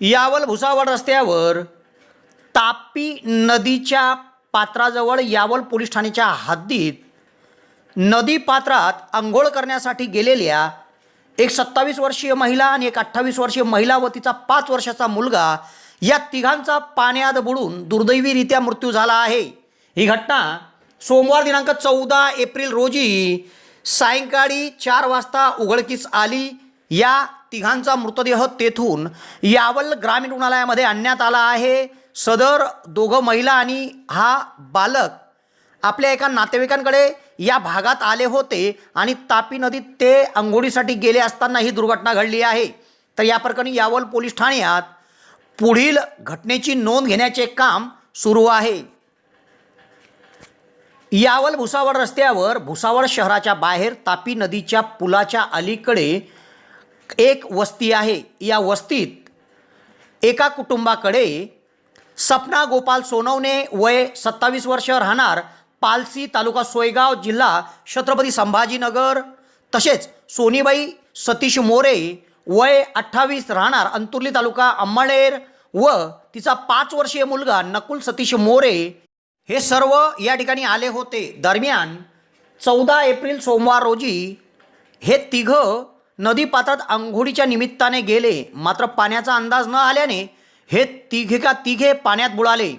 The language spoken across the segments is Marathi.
यावल भुसावळ रस्त्यावर तापी नदीच्या पात्राजवळ यावल पोलीस ठाण्याच्या हद्दीत नदी पात्रात आंघोळ करण्यासाठी गेलेल्या एक सत्तावीस वर्षीय महिला आणि एक अठ्ठावीस वर्षीय महिला व तिचा पाच वर्षाचा मुलगा या तिघांचा पाण्यात बुडून दुर्दैवीरित्या मृत्यू झाला आहे. ही घटना सोमवार दिनांक चौदा एप्रिल रोजी सायंकाळी चार वाजता उघडकीस आली. या तिघांचा मृतदेह तेथून यावल ग्रामीण रुग्णालयामध्ये आणण्यात आला आहे. सदर दोघं महिला आणि हा बालक आपल्या एका नातेवाईकांकडे या भागात आले होते आणि तापी नदीत ते आंघोळीसाठी गेले असताना ही दुर्घटना घडली आहे. तर या प्रकरणी यावल पोलीस ठाण्यात पुढील घटनेची नोंद घेण्याचे काम सुरू आहे. यावल भुसावळ रस्त्यावर भुसावळ शहराच्या बाहेर तापी नदीच्या पुलाच्या अलीकडे एक वस्ती आहे. या वस्तीत एका कुटुंबाकडे सपना गोपाल सोनवणे वय सत्तावीस वर्ष राहणार पालसी तालुका सोयगाव जिल्हा छत्रपती संभाजीनगर. तसेच सोनीबाई सतीश मोरे वय अठ्ठावीस राहणार अंतुर्ली तालुका अंमळनेर व तिचा पाच वर्षीय मुलगा नकुल सतीश मोरे हे सर्व या ठिकाणी आले होते. दरम्यान चौदा एप्रिल सोमवार रोजी हे तिघं नदी पात्रात आंघोळीच्या निमित्ताने गेले मात्र पाण्याचा अंदाज न आल्याने हे तिघे का तिघे पाण्यात बुडाले.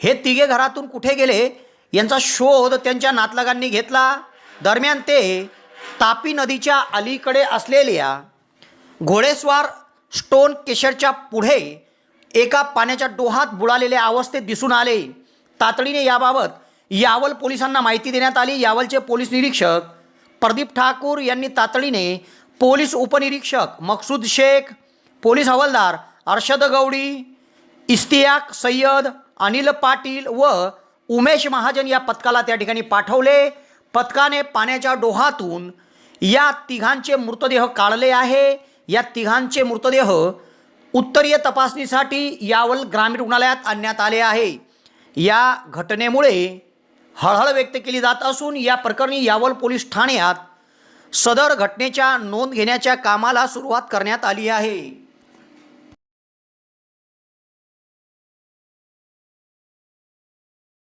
हे तिघे घरातून कुठे गेले? यांचा शोध त्यांच्या नातलगांनी घेतला. दरम्यान ते तापी नदीच्या अलीकडे असलेल्या घोडेस्वार स्टोन केशरच्या पुढे एका पाण्याच्या डोहात बुडालेल्या अवस्थेत दिसून आले. तातडीने याबाबत यावल पोलिसांना माहिती देण्यात आली. यावलचे पोलीस निरीक्षक प्रदीप ठाकूर यांनी तातडीने पोलीस उपनिरीक्षक मकसूद शेख पोलीस हवालदार अर्शद गौडी इस्तियाक सय्यद अनिल पाटील व उमेश महाजन या पथकाला त्या ठिकाणी पाठवले. पथकाने पाण्याच्या डोहातून या तिघांचे मृतदेह काढले आहे. या तिघांचे मृतदेह उत्तरीय तपासणीसाठी यावल ग्रामीण रुग्णालयात आणण्यात आले आहे. या घटनेमुळे हळहळ व्यक्त केली जात असून या प्रकरणी यावल पोलीस ठाण्यात सदर घटनेच्या नोंद घेण्याच्या कामाला सुरुवात करण्यात आली आहे.